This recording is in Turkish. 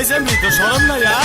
Ne zembiydi sorun ne ya?